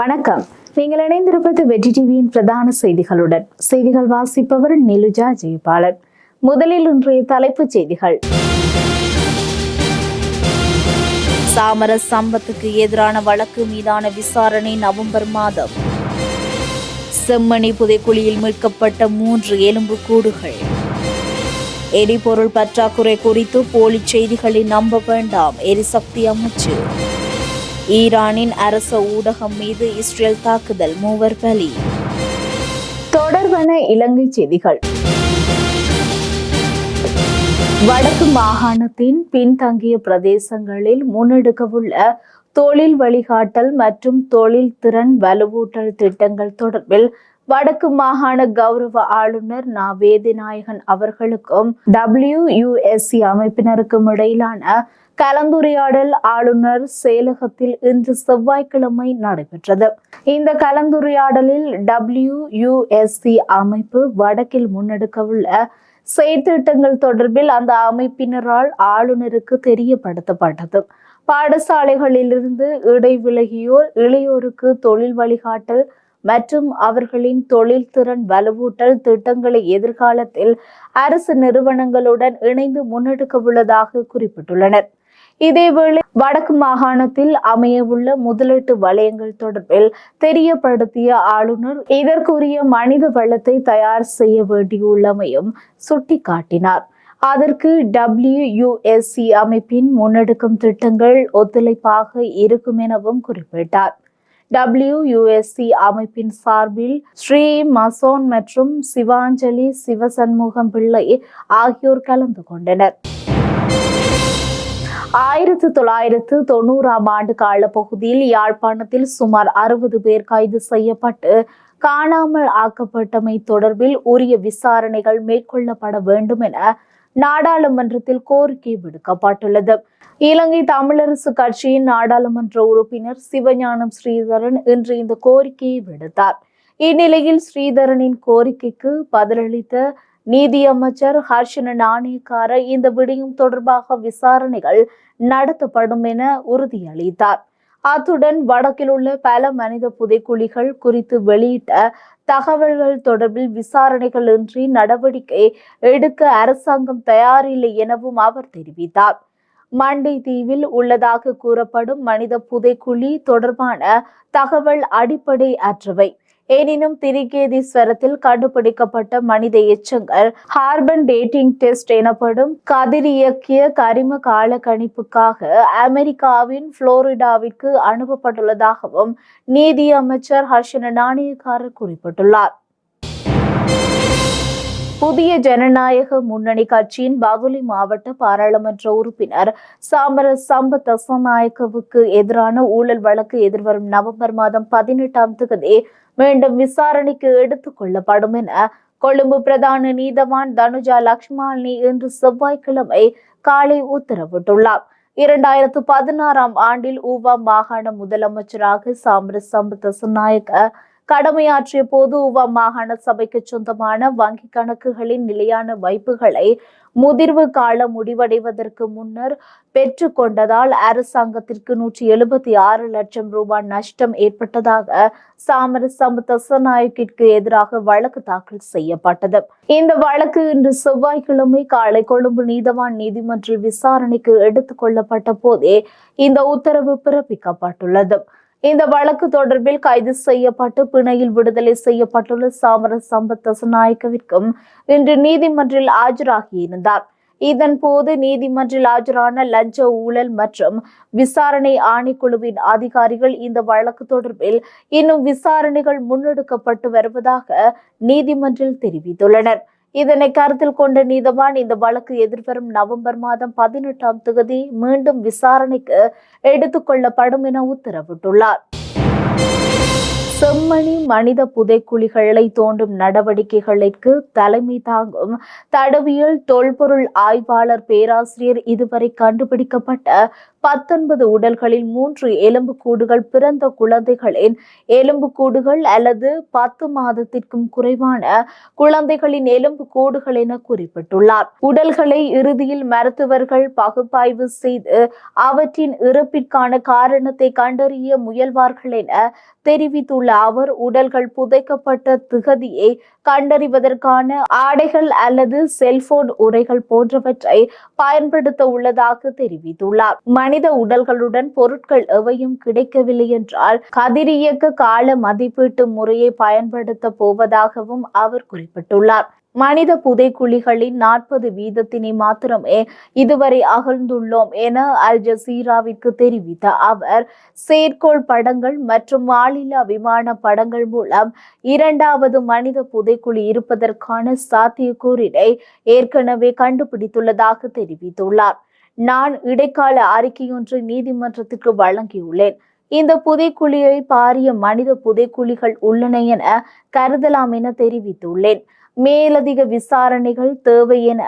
வணக்கம். நீங்கள் இணைந்திருப்பது வெற்றி டிவியின் பிரதான செய்திகளுடன். செய்திகள் வாசிப்பவர் நிலுஜா ஜெயபாலன். முதலில் இன்றைய தலைப்புச் செய்திகள். சாமரஸ் சம்பத்துக்கு எதிரான வழக்கு மீதான விசாரணை நவம்பர் மாதம். செம்மணி புதைக்குழியில் மீட்கப்பட்ட மூன்று எலும்பு கூடுகள். எரிபொருள் பற்றாக்குறை குறித்து போலி செய்திகளை நம்ப வேண்டாம். எரிசக்தி அமைச்சு. ஈரானின் அரச ஊடகம் மீது இஸ்ரேல் தாக்குதல் மூவர் பலி. தொடர்பான இலங்கை செய்திகள். வடக்கு மாகாணத்தின் பின்தங்கிய பிரதேசங்களில் முன்னெடுக்கவுள்ள தொழில் வழிகாட்டல் மற்றும் தொழில் திறன் வலுவூட்டல் திட்டங்கள் தொடர்பில் வடக்கு மாகாண கௌரவ ஆளுநர் நா வேதிநாயகன் அவர்களுக்கும் டபிள்யூ டபிள்யூயுஎஸ்சி அமைப்பினருக்கும் இடையிலான கலந்துரையாடல் ஆளுநர் செயலகத்தில் இன்று செவ்வாய்க்கிழமை நடைபெற்றது. இந்த கலந்துரையாடலில் டபிள்யூயுஎஸ்சி அமைப்பு வடக்கில் முன்னெடுக்கவுள்ள செயற்திட்டங்கள் தொடர்பில் அந்த அமைப்பினரால் ஆளுநருக்கு தெரியப்படுத்தப்பட்டது. பாடசாலைகளிலிருந்து இடைவிலகியோர் இளையோருக்கு தொழில் வழிகாட்டல் மற்றும் அவர்களின் தொழில்திறன் வலுவூட்டல் திட்டங்களை எதிர்காலத்தில் அரசு நிறுவனங்களுடன் இணைந்து முன்னெடுக்க உள்ளதாக குறிப்பிட்டுள்ளனர். இதேவேளை வடக்கு மாகாணத்தில் அமையவுள்ள முதலீட்டு வலயங்கள் தொடர்பில் தெரியப்படுத்திய ஆளுநர் இதற்குரிய மனித வளத்தை தயார் செய்ய வேண்டியுள்ளமையும் சுட்டிக்காட்டினார். அதற்கு டபிள்யூயுஎஸ்சி அமைப்பின் முன்னெடுக்கும் திட்டங்கள் ஒத்துழைப்பாக இருக்கும் எனவும் குறிப்பிட்டார். டபிள்யூயுஎஸ்சி அமைப்பின் சார்பில் ஸ்ரீ மசோன் மற்றும் சிவாஞ்சலி சிவசண்முகம் பிள்ளை ஆகியோர் கலந்து கொண்டனர். ஆயிரத்து தொள்ளாயிரத்து தொண்ணூறாம் ஆண்டு காலப்பகுதியில் யாழ்ப்பாணத்தில் சுமார் அறுபது பேர் கைது செய்யப்பட்டு காணாமல் ஆக்கப்பட்டமை தொடர்பில் உரிய விசாரணைகள் மேற்கொள்ளப்பட வேண்டும் என நாடாளுமன்றத்தில் கோரிக்கை விடுக்கப்பட்டுள்ளது. இலங்கை தமிழரசு கட்சியின் நாடாளுமன்ற உறுப்பினர் சிவஞானம் ஸ்ரீதரன் இன்று இந்த கோரிக்கையை விடுத்தார். இந்நிலையில் ஸ்ரீதரனின் கோரிக்கைக்கு பதிலளித்த நீதியமைச்சர் ஹர்ஷன நாணயக்கார இந்த விடயம் தொடர்பாக விசாரணைகள் நடத்தப்படும் என உறுதியளித்தார். அத்துடன் வடக்கில் உள்ள பல மனித புதைக்குழிகள் குறித்து வெளியிட்ட தகவல்கள் தொடர்பில் விசாரணைகள் இன்றி நடவடிக்கை எடுக்க அரசாங்கம் தயாரில்லை எனவும் அவர் தெரிவித்தார். மண்டை தீவில் உள்ளதாக கூறப்படும் மனித புதைக்குழி தொடர்பான தகவல் அடிப்படை அற்றவை. எனினும் திரிகேதி ஸ்வரத்தில் கண்டுபிடிக்கப்பட்ட மனித எச்சங்கள் ஹார்பன் டேட்டிங் டெஸ்ட் எனப்படும் கதிரியக்கிய கரிம கால கணிப்புக்காக அமெரிக்காவின் புளோரிடாவிற்கு அனுப்பப்பட்டுள்ளதாகவும் நீதி அமைச்சர் ஹர்ஷன நாணயக்காரர் குறிப்பிட்டுள்ளார். புதிய ஜனநாயக முன்னணி கட்சியின் பதுளி மாவட்ட பாராளுமன்ற உறுப்பினர் சாமர சம்பத் தசநாயக்கவுக்கு எதிரான ஊழல் வழக்கு எதிர்வரும் நவம்பர் மாதம் பதினெட்டாம் தேதி மீண்டும் விசாரணைக்கு எடுத்துக் கொள்ளப்படும் என கொழும்பு பிரதான நீதவான் தனுஜா லக்ஷ்மாலினி இன்று செவ்வாய்க்கிழமை காலை உத்தரவிட்டுள்ளார். இரண்டாயிரத்து பதினாறாம் ஆண்டில் ஊவா மாகாண முதலமைச்சராக சாமர சம்பத் தசநாயக்க கடமையாற்றிய போது உவா மாகாண சபைக்கு சொந்தமான வங்கி கணக்குகளின் நிலையான வைப்புகளை முதிர்வு காலம் முடிவடைவதற்கு முன்னர் பெற்றுக்கொண்டதால் அரசாங்கத்திற்கு நூற்றி எழுபத்தி ஆறு லட்சம் ரூபாய் நஷ்டம் ஏற்பட்டதாக சாமரசம் தசநாயக்கிற்கு எதிராக வழக்கு தாக்கல் செய்யப்பட்டது. இந்த வழக்கு இன்று செவ்வாய்க்கிழமை காலை கொழும்பு நீதவான் நீதிமன்ற விசாரணைக்கு எடுத்துக் கொள்ளப்பட்ட போதே இந்த உத்தரவு பிறப்பிக்கப்பட்டுள்ளது. இந்த வழக்கு தொடர்பில் கைது செய்யப்பட்டு பிணையில் விடுதலை செய்யப்பட்டுள்ள சாமர சம்பத் தசநாயக்கவிற்கும் இன்று நீதிமன்றில் ஆஜராகியிருந்தார். இதன் போது நீதிமன்றில் ஆஜரான லஞ்ச ஊழல் மற்றும் விசாரணை ஆணைக்குழுவின் அதிகாரிகள் இந்த வழக்கு தொடர்பில் இன்னும் விசாரணைகள் முன்னெடுக்கப்பட்டு வருவதாக நீதிமன்றில் தெரிவித்துள்ளனர். இதனை கருத்தில் கொண்ட நீதவான் இந்த வழக்கு எதிர்வரும் நவம்பர் மாதம் பதினெட்டாம் தேதி மீண்டும் விசாரணைக்கு எடுத்துக் கொள்ளப்படும் என உத்தரவிட்டுள்ளார். செம்மணி மனித புதைக்குழிகளை தோண்டும் நடவடிக்கைகளுக்கு தலைமை தாங்கும் தடவியல் தொல்பொருள் ஆய்வாளர் பேராசிரியர் இதுவரை கண்டுபிடிக்கப்பட்ட பத்தொன்பது உடல்களில் மூன்று எலும்புக்கூடுகள் பிறந்த குழந்தைகளின் எலும்புக்கூடுகள் அல்லது பத்து மாதத்திற்கும் குறைவான குழந்தைகளின் எலும்புக்கூடுகள் என குறிப்பிட்டுள்ளார். உடல்களை இறுதியில் மருத்துவர்கள் பகுப்பாய்வு செய்து அவற்றின் இறப்பிற்கான காரணத்தை கண்டறிய முயல்வார்கள் என தெரிவித்துள்ள அவர் உடல்கள் புதைக்கப்பட்ட திகதியை கண்டறிவதற்கான ஆடைகள் அல்லது செல்போன் உரைகள் போன்றவற்றை பயன்படுத்த உள்ளதாக தெரிவித்துள்ளார். மனித உடல்களுடன் பொருட்கள் எவையும் கிடைக்கவில்லை என்றால் கதிரியக்க கால மதிப்பீட்டு முறையை பயன்படுத்த போவதாகவும் அவர் குறிப்பிட்டுள்ளார். மனித புதைக்குழிகளின் நாற்பது வீதத்தினை மாத்திரமே இதுவரை அகழ்ந்துள்ளோம் என அல் ஜசீராவிற்கு தெரிவித்த அவர் செயற்கோள் படங்கள் மற்றும் ஆளில்லா விமான படங்கள் மூலம் இரண்டாவது மனித புதைக்குழி இருப்பதற்கான சாத்தியக்கூறினை ஏற்கனவே கண்டுபிடித்துள்ளதாக தெரிவித்துள்ளார். நான் இடைக்கால அறிக்கையொன்றை நீதிமன்றத்திற்கு வழங்கியுள்ளேன். இந்த புதைக்குழியை பாரிய மனித புதைக்குழிகள் உள்ளன என கருதலாம் என தெரிவித்துள்ளேன். மேலதிக விசாரணைகள் தேவை என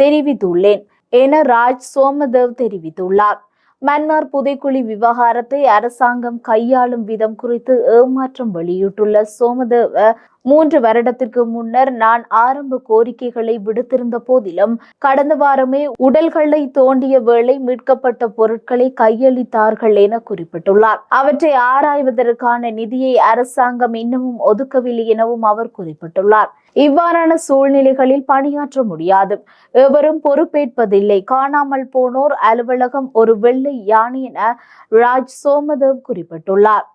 தெரிவித்துள்ளேன் என ராஜ் சோமதேவ் தெரிவித்துள்ளார். மன்னார் புதைக்குழி விவகாரத்தை அரசாங்கம் கையாளும் விதம் குறித்து ஏமாற்றம் வெளியிட்டுள்ள சோமதேவ மூன்று வருடத்திற்கு முன்னர் நான் ஆரம்ப கோரிக்கைகளை விடுத்திருந்த போதிலும் கடந்த வாரமே உடல்களை தோண்டிய வேளை மீட்கப்பட்ட பொருட்களை கையளித்தார்கள் என குறிப்பிட்டுள்ளார். அவற்றை ஆராய்வதற்கான நிதியை அரசாங்கம் இன்னமும் ஒதுக்கவில்லை எனவும் அவர் குறிப்பிட்டுள்ளார். இவ்வாறான சூழ்நிலைகளில் பணியாற்ற முடியாது. எவரும் பொறுப்பேற்பதில்லை. காணாமல் போனோர் அலுவலகம் ஒரு வெள்ளை யானை என ராஜ் சோமதேவ் குறிப்பிட்டுள்ளார்.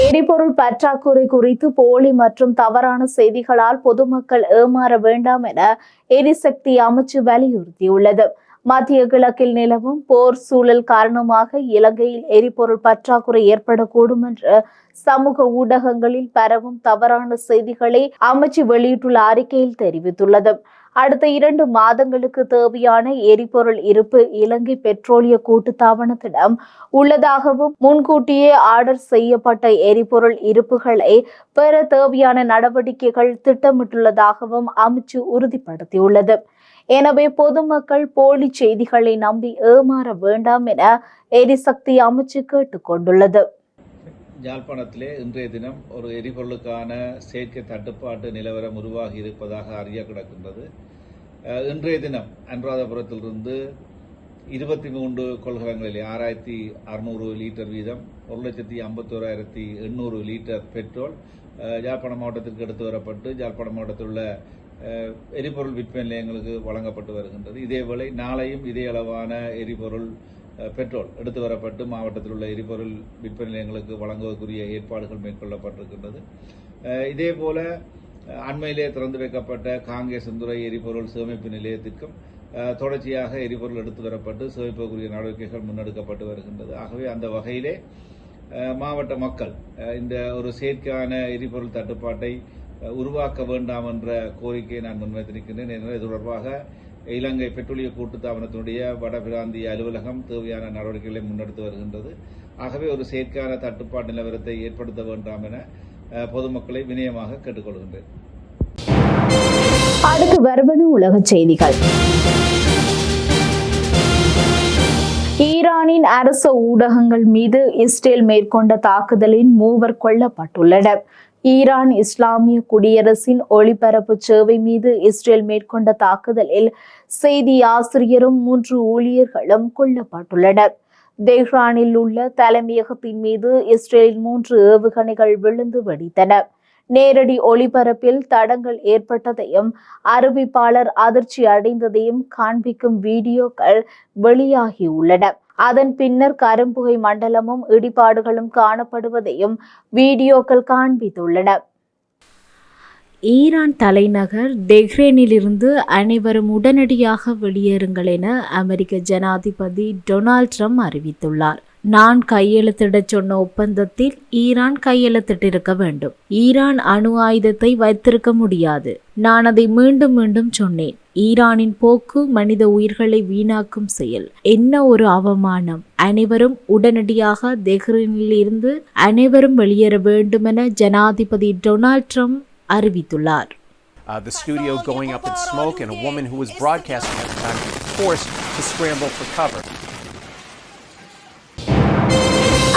எரிபொருள் பற்றாக்குறை குறித்து போலி மற்றும் தவறான செய்திகளால் பொதுமக்கள் ஏமாற வேண்டாம் என எரிசக்தி அமைச்சு வலியுறுத்தியுள்ளது. மத்திய கிழக்கில் நிலவும் போர் சூழல் காரணமாக இலங்கையில் எரிபொருள் பற்றாக்குறை ஏற்படக்கூடும் என்று சமூக ஊடகங்களில் பரவும் தவறான செய்திகளை அமைச்சு வெளியிட்டுள்ள அறிக்கையில் தெரிவித்துள்ளது. அடுத்த இரண்டு மாதங்களுக்கு தேவையான எரிபொருள் இருப்பு இலங்கை பெட்ரோலிய கூட்டுத்தாபனத்திடம் உள்ளதாகவும் முன்கூட்டியே ஆர்டர் செய்யப்பட்ட எரிபொருள் இருப்புகளை பெற தேவையான நடவடிக்கைகள் திட்டமிட்டுள்ளதாகவும் அமைச்சு உறுதிப்படுத்தியுள்ளது. எனவே பொதுமக்கள் போலி செய்திகளை நம்பி ஏமாற வேண்டாம் என எரிசக்தி அமைச்சு கேட்டுக்கொண்டுள்ளது. யாழ்ப்பாணத்திலே இன்றைய தினம் ஒரு எரிபொருளுக்கான செயற்கை தட்டுப்பாட்டு நிலவரம் உருவாகி இருப்பதாக அறிய கிடக்கின்றது. இன்றைய தினம் அனுராதபுரத்திலிருந்து இருபத்தி மூன்று கொள்கலங்களில் ஆறாயிரத்தி அறுநூறு லிட்டர் வீதம் ஒரு லட்சத்தி ஐம்பத்தோராயிரத்தி எண்ணூறு லிட்டர் பெட்ரோல் அஹ், யாழ்ப்பாணம் மாவட்டத்திற்கு எடுத்து வரப்பட்டு யாழ்ப்பாணம் மாவட்டத்தில் உள்ள எரிபொருள் விற்பனை நிலையங்களுக்கு வழங்கப்பட்டு வருகின்றது. இதேவேளை நாளையும் இதே அளவான எரிபொருள் பெட்ரோல் எடுத்து வரப்பட்டு மாவட்டத்தில் உள்ள எரிபொருள் விற்பனை நிலையங்களுக்கு வழங்குவதற்குரிய ஏற்பாடுகள் மேற்கொள்ளப்பட்டிருக்கின்றது. இதே போல அண்மையிலே திறந்து வைக்கப்பட்ட காங்கேசந்துறை எரிபொருள் சேமிப்பு நிலையத்திற்கும் தொடர்ச்சியாக எரிபொருள் எடுத்து வரப்பட்டு சேமிப்புக்குரிய நடவடிக்கைகள் முன்னெடுக்கப்பட்டு வருகின்றது. ஆகவே அந்த வகையிலே மாவட்ட மக்கள் இந்த ஒரு செயற்கையான எரிபொருள் தட்டுப்பாட்டை உருவாக்க வேண்டாம் என்ற கோரிக்கையை நான் முன்வைத்திருக்கின்றேன். எனவே இது தொடர்பாக இலங்கை பெட்ரோலிய கூட்டுத்தாபனத்தினுடைய வடபிராந்திய அலுவலகம் தேவையான நடவடிக்கைகளை முன்னெடுத்து வருகின்றது. ஆகவே ஒரு செயற்கான தட்டுப்பாட்டு நிலவரத்தை ஏற்படுத்த வேண்டாம் என பொதுமக்களை வினயமாக கேட்டுக்கொள்கின்றேன். அடுத்து வருவன உலக செய்திகள். ஈரானின் அரச ஊடகங்கள் மீது இஸ்ரேல் மேற்கொண்ட தாக்குதலில் மூவர் கொல்லப்பட்டுள்ளனர். ஈரான் இஸ்லாமிய குடியரசின் ஒளிபரப்பு சேவை மீது இஸ்ரேல் மேற்கொண்ட தாக்குதலில் செய்தி ஆசிரியரும் மூன்று ஊழியர்களும் கொல்லப்பட்டுள்ளனர். தெஹ்ரானில் உள்ள தலைமையகத்தின் மீது இஸ்ரேலின் மூன்று ஏவுகணைகள் விழுந்து வெடித்தன. நேரடி ஒளிபரப்பில் தடங்கள் ஏற்பட்டதையும் அறிவிப்பாளர் அதிர்ச்சி அடைந்ததையும் காண்பிக்கும் வீடியோக்கள் வெளியாகியுள்ளன அதன் பின்னர் கரும்புகை மண்டலமும் இடிபாடுகளும் காணப்படுவதையும் வீடியோக்கள் காண்பித்துள்ளன. ஈரான் தலைநகர் தெஹ்ரேனிலிருந்து அனைவரும் உடனடியாக வெளியேறுங்கள் என அமெரிக்க ஜனாதிபதி டொனால்ட் ட்ரம்ப் அறிவித்துள்ளார். நான் கையெழுத்திடச் சொன்ன ஒப்பந்தத்தில் ஈரான் கையெழுத்திட்டிருக்க வேண்டும். ஈரான் அணு ஆயுதத்தை வைத்திருக்க முடியாது. நான் அதை மீண்டும் மீண்டும் சொன்னேன். ஈரானின் போக்கு மனித உயிர்களை வீணாக்கும் செயல். என்ன ஒரு அவமானம். அனைவரும் உடனடியாக தெஹ்ரினில் இருந்து அனைவரும் வெளியேற வேண்டுமென ஜனாதிபதி டொனால்ட் ட்ரம்ப் அறிவித்துள்ளார். Uh, the studio going up in smoke, and a woman who was broadcasting at the time forced to scramble for cover.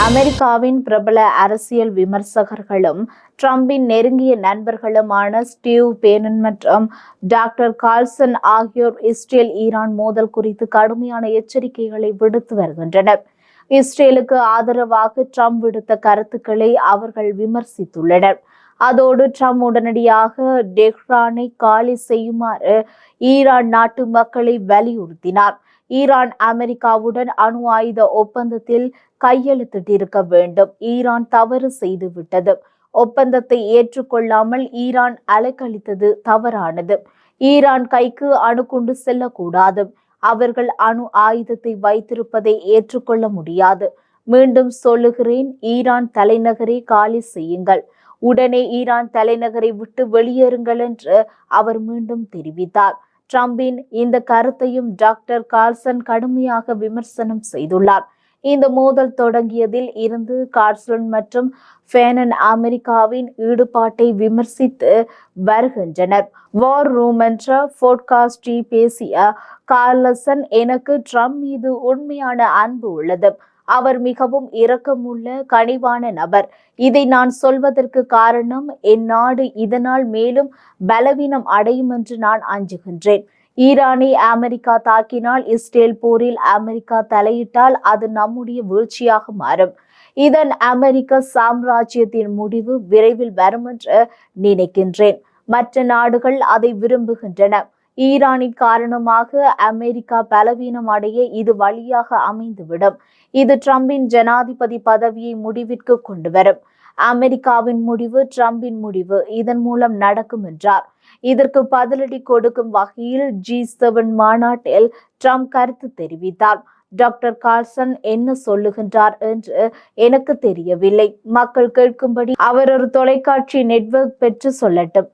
அமெரிக்காவின் பிரபல அரசியல் விமர்சகர்களும் ட்ரம்பின் நெருங்கிய நண்பர்களுமான ஸ்டீவ் பேனன் மற்றும் டாக்டர் கால்சன் ஆகியோர் இஸ்ரேல் ஈரான் மோதல் குறித்து கடுமையான எச்சரிக்கைகளை விடுத்து வருகின்றனர். இஸ்ரேலுக்கு ஆதரவாக ட்ரம்ப் விடுத்த கருத்துக்களை அவர்கள் விமர்சித்துள்ளனர். அதோடு ட்ரம்ப் உடனடியாக டெஹ்ரானை காலி செய்யுமாறு ஈரான் நாட்டு மக்களை வலியுறுத்தினார். ஈரான் அமெரிக்காவுடன் அணு ஆயுத ஒப்பந்தத்தில் கையெழுத்திட்டிருக்க வேண்டும். ஈரான் தவறு செய்துவிட்டது. ஒப்பந்தத்தை ஏற்றுக்கொள்ளாமல் ஈரான் அலைக்கழித்தது தவறானது. ஈரான் கைக்கு அணுகுண்டு செல்லக்கூடாது. அவர்கள் அணு ஆயுதத்தை வைத்திருப்பதை ஏற்றுக்கொள்ள முடியாது. மீண்டும் சொல்லுகிறேன் ஈரான் தலைநகரை காலி செய்யுங்கள். உடனே ஈரான் தலைநகரை விட்டு வெளியேறுங்கள் என்று அவர் மீண்டும் தெரிவித்தார். ட்ரம்பின் இந்த கருத்தையும் டாக்டர் கார்சன் கடுமையாக விமர்சனம் செய்துள்ளார். இந்த மோதல் தொடங்கியதில் இருந்து கார்சன் மற்றும் ஃபேனன் அமெரிக்காவின் ஈடுபாட்டை விமர்சித்து வருகின்றனர். வார் ரூம் என்ற போட்காஸ்டி பேசிய கார்லசன் எனக்கு ட்ரம்ப் மீது உண்மையான அன்பு உள்ளது. அவர் மிகவும் இரக்கமுள்ள கனிவான நபர். இதை நான் சொல்வதற்கு காரணம் என் நாடு இதனால் மேலும் பலவீனம் அடையும் என்று நான் அஞ்சுகின்றேன். ஈரானை அமெரிக்கா தாக்கினால் இஸ்ரேல் போரில் அமெரிக்கா தலையிட்டால் அது நம்முடைய வீழ்ச்சியாக மாறும். இதன் அமெரிக்க சாம்ராஜ்யத்தின் முடிவு விரைவில் வரும் என்று நினைக்கின்றேன். மற்ற நாடுகள் அதை விரும்புகின்றன. ஈரானின் காரணமாக அமெரிக்கா பலவீனம் அடைய இது வழியாக அமைந்துவிடும். இது ட்ரம்பின் ஜனாதிபதி பதவியை முடிவிற்கு கொண்டு வரும். அமெரிக்காவின் முடிவு டிரம்பின் முடிவு. இதன் மூலம் நடக்கும் என்றார். இதற்கு பதிலடி கொடுக்கும் வகையில் ஜி செவன் மாநாட்டில் ட்ரம்ப் கருத்து தெரிவித்தார். டாக்டர் கார்சன் என்ன சொல்லுகின்றார் என்று எனக்கு தெரியவில்லை. மக்கள் கேட்கும்படி அவர் ஒரு தொலைக்காட்சி நெட்வொர்க் பெற்று சொல்லட்டும்.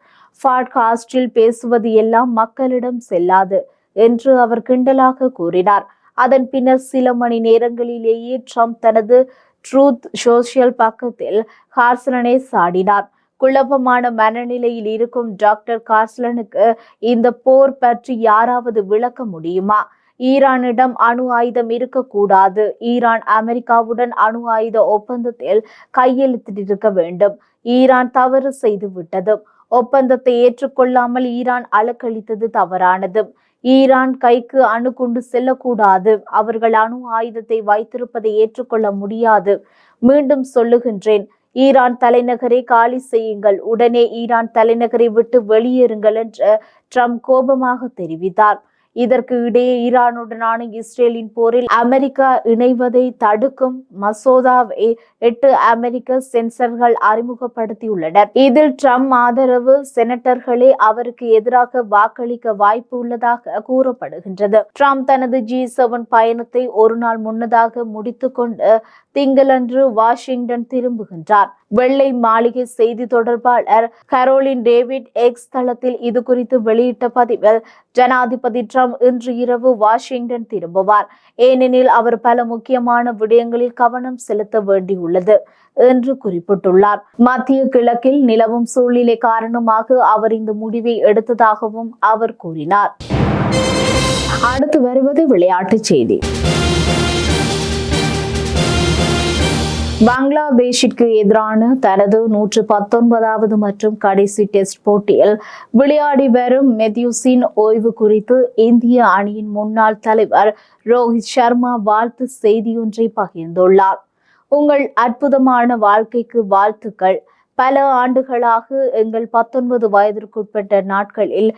பாட்காஸ்டில் பேசுவது எல்லாம் மக்களிடம் செல்லாது என்று அவர் கிண்டலாக கூறினார். அதன் பின்னர் சில மணி நேரங்களிலேயே ட்ரம்ப் தனது ட்ரூத் சோசியல் பக்கத்தில் கார்சலனை சாடினார். குழப்பமான மனநிலையில் இருக்கும் டாக்டர் கார்சலனுக்கு இந்த போர் பற்றி யாராவது விளக்க முடியுமா? ஈரானிடம் அணு ஆயுதம் இருக்கக்கூடாது. ஈரான் அமெரிக்காவுடன் அணு ஆயுத ஒப்பந்தத்தில் கையெழுத்திட்டிருக்க வேண்டும். ஈரான் தவறு செய்து விட்டது ஒப்பந்தத்தை ஏற்றுக்கொள்ளாமல் ஈரான் அலக்களித்தது தவறானது. ஈரான் கைக்கு அணு கொண்டு செல்லக்கூடாது. அவர்கள் அணு ஆயுதத்தை வைத்திருப்பதை ஏற்றுக்கொள்ள முடியாது. மீண்டும் சொல்லுகின்றேன் ஈரான் தலைநகரை காலி செய்யுங்கள். உடனே ஈரான் தலைநகரை விட்டு வெளியேறுங்கள் என்று ட்ரம்ப் கோபமாக தெரிவித்தார். இதற்கு இடையே ஈரானுடனான இஸ்ரேலின் போரில் அமெரிக்கா இணைவதை தடுக்கும் மசோதாவை எட்டு அமெரிக்க சென்சர்கள் அறிமுகப்படுத்தியுள்ளனர். இதில் ட்ரம்ப் ஆதரவு செனட்டர்களே அவருக்கு எதிராக வாக்களிக்க வாய்ப்பு உள்ளதாக கூறப்படுகின்றது. ட்ரம்ப் தனது ஜி செவன் பயணத்தை ஒரு நாள் முன்னதாக முடித்துக்கொண்டு திங்களன்று வாஷிங்டன் திரும்புகின்றார். வெள்ளை மாளிகை செய்தி தொடர்பாளர் கரோலின் டேவிட் எக்ஸ் தளத்தில் இது குறித்து வெளியிட்ட பதிவில் ஜனாதிபதி ட்ரம்ப் இன்று இரவு வாஷிங்டன் திரும்புவார். ஏனெனில் அவர் பல முக்கியமான விடயங்களில் கவனம் செலுத்த வேண்டியுள்ளது என்று குறிப்பிட்டுள்ளார். மத்திய கிழக்கில் நிலவும் சூழ்நிலை காரணமாக அவர் இந்த முடிவை எடுத்ததாகவும் அவர் கூறினார். அடுத்து வருவது விளையாட்டுச் செய்தி. பங்களாதேஷிற்கு எதிரான தனது நூற்று பத்தொன்பதாவது மற்றும் கடைசி டெஸ்ட் போட்டியில் விளையாடி வரும் மெத்யூசின் ஓய்வு குறித்து இந்திய அணியின் முன்னாள் தலைவர் ரோஹித் சர்மா வாழ்த்து செய்தியொன்றை பகிர்ந்துள்ளார். உங்கள் அற்புதமான வாழ்க்கைக்கு வாழ்த்துக்கள். பல ஆண்டுகளாக எங்கள் பத்தொன்பது வயதிற்குட்பட்ட நாட்களில்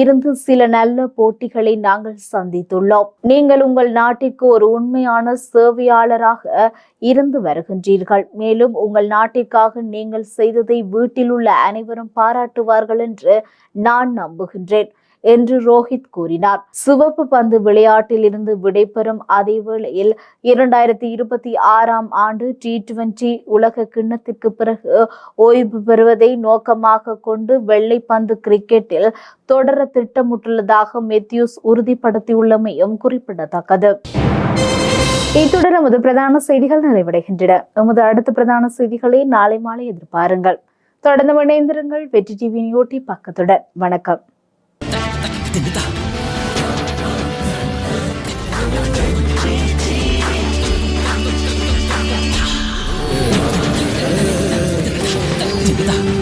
இருந்து சில நல்ல போட்டிகளை நாங்கள் சந்தித்துள்ளோம். நீங்கள் உங்கள் நாட்டிற்கு ஒரு உண்மையான சேவையாளராக இருந்து வருகின்றீர்கள். மேலும் உங்கள் நாட்டிற்காக நீங்கள் செய்ததை வீட்டில் உள்ள அனைவரும் பாராட்டுவார்கள் என்று நான் நம்புகின்றேன். என்று ரோஹித் கூறினார். சிவப்பு பந்து விளையாட்டில் இருந்து விடைபெறும் அதே வேளையில் இரண்டாயிரத்தி இருபத்தி ஆறாம் ஆண்டு டி டுவெண்டி உலக கிண்ணத்திற்கு பிறகு ஓய்வு பெறுவதை நோக்கமாக கொண்டு வெள்ளை பந்து கிரிக்கெட்டில் தொடர திட்டமிட்டுள்ளதாக மெத்யூஸ் உறுதிப்படுத்தியுள்ளமையும் குறிப்பிடத்தக்கது. இத்துடன் நமது பிரதான செய்திகள் நிறைவடைகின்றன. நமது அடுத்த பிரதான செய்திகளை நாளை மாலை எதிர்பாருங்கள். தொடர்ந்து இணைந்திருங்கள். வெற்றி டிவியின் யூடியூப் பக்கத்துடன். வணக்கம். 你的。